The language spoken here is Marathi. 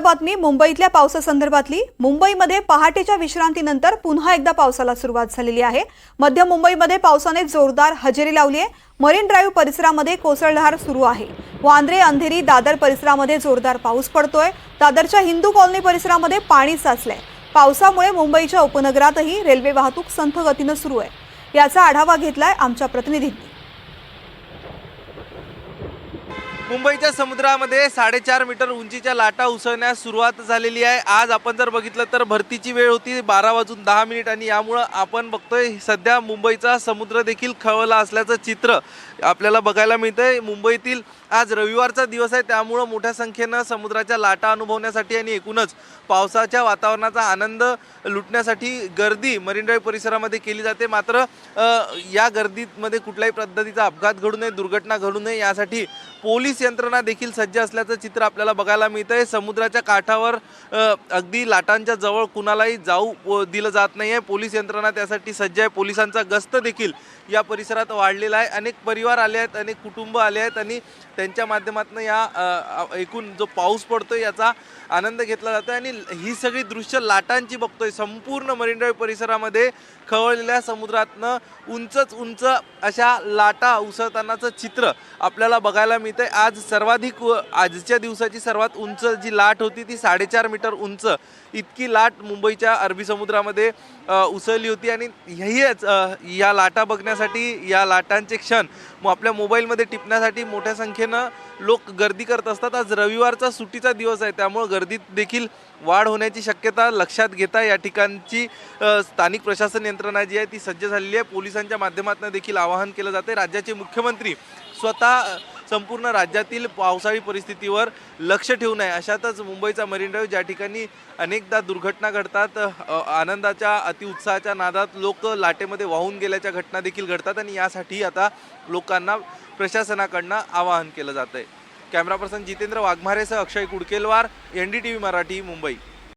बातमी मुंबईतल्या पावसासंदर्भातली. मुंबईमध्ये पहाटेच्या विश्रांतीनंतर पुन्हा एकदा पावसाला सुरुवात झालेली आहे. मध्य मुंबईमध्ये पावसाने जोरदार हजेरी लावली आहे. मरीन ड्राईव्ह परिसरामध्ये कोसळधार सुरू आहे. वांद्रे अंधेरी दादर परिसरामध्ये जोरदार पाऊस पडतोय. दादरच्या हिंदू कॉलनी परिसरामध्ये पाणी साचलंय. पावसामुळे मुंबईच्या उपनगरातही रेल्वे वाहतूक संथ गतीनं सुरू आहे. याचा आढावा घेतलाय आमच्या प्रतिनिधींनी. मुंबईच्या समुद्रामध्ये साडेचार मीटर उंचीच्या लाटा उसळण्यास सुरुवात झालेली आहे. आज आपण जर बघितलं तर भरतीची वेळ होती बारा वाजून दहा मिनिट आणि यामुळं आपण बघतोय सध्या मुंबईचा समुद्र देखील खवळला असल्याचं चित्र आपल्याला बघायला मिळतंय. मुंबईतील आज रविवारचा दिवस आहे त्यामुळं मोठ्या संख्येनं समुद्राच्या लाटा अनुभवण्यासाठी आणि एकूणच पावसाच्या वातावरणाचा आनंद लुटण्यासाठी गर्दी मरीन ड्राईव्ह परिसरामध्ये केली जाते. मात्र या गर्दीमध्ये कुठल्याही पद्धतीचा अपघात घडू नये दुर्घटना घडू नये यासाठी पोलीस यंत्रणा देखील सज्ज असल्याचं चित्र आपल्याला बघायला मिळतं आहे समुद्राच्या काठावर अगदी लाटांच्या जवळ कुणालाही जाऊ दिलं जात नाही आहे पोलीस यंत्रणा त्यासाठी सज्ज आहे. पोलिसांचा गस्त देखील या परिसरात वाढलेला आहे. अनेक परिवार आले आहेत अनेक कुटुंब आले आहेत आणि त्यांच्या माध्यमातून या एकूण जो पाऊस पडतो याचा आनंद घेतला जातो आणि ही सगळी दृश्य लाटांची बघतोय. संपूर्ण मरीन ड्राईव्ह परिसरामध्ये खवळलेल्या समुद्रातनं उंचच उंच अशा लाटा उसळतानाचं चित्र आपल्याला बघायला मिळतंय. आज सर्वाधिक व- आजच्या दिवसाची सर्वात उंच जी लाट होती ती साडेचार मीटर उंच. इतकी लाट मुंबईच्या अरबी समुद्रामध्ये उसळली होती आणि ह्याच या लाटा बघण्यासाठी या लाटांचे क्षण मग आपल्या मोबाईलमध्ये टिपण्यासाठी मोठ्या संख्येनं लोक गर्दी करत असतात. आज रविवारचा सुट्टीचा दिवस आहे त्यामुळं गर्दीत देखील वाढ होण्याची शक्यता लक्षात घेता या ठिकाणची स्थानिक प्रशासन यंत्रणा जी आहे ती सज्ज झालेली आहे. पोलिसांच्या माध्यमातून देखील आवाहन केलं जाते राज्याचे मुख्यमंत्री स्वतः संपूर्ण राज्यातील पावसाळी परिस्थितीवर लक्ष ठेवून आहे. अशातच मुंबईचा मरीन ड्राईव्ह ज्या ठिकाणी अनेकदा दुर्घटना घडतात आनंदाच्या अतिउत्साहाच्या नादात लोक लाटेमध्ये वाहून गेल्याच्या घटना देखील घडतात आणि यासाठी आता लोकांना प्रशासनाकडनं आवाहन केलं जात आहे camera person Jitendra वाघमारेसह Akshay Kudkelwar N D T V Marathi Mumbai.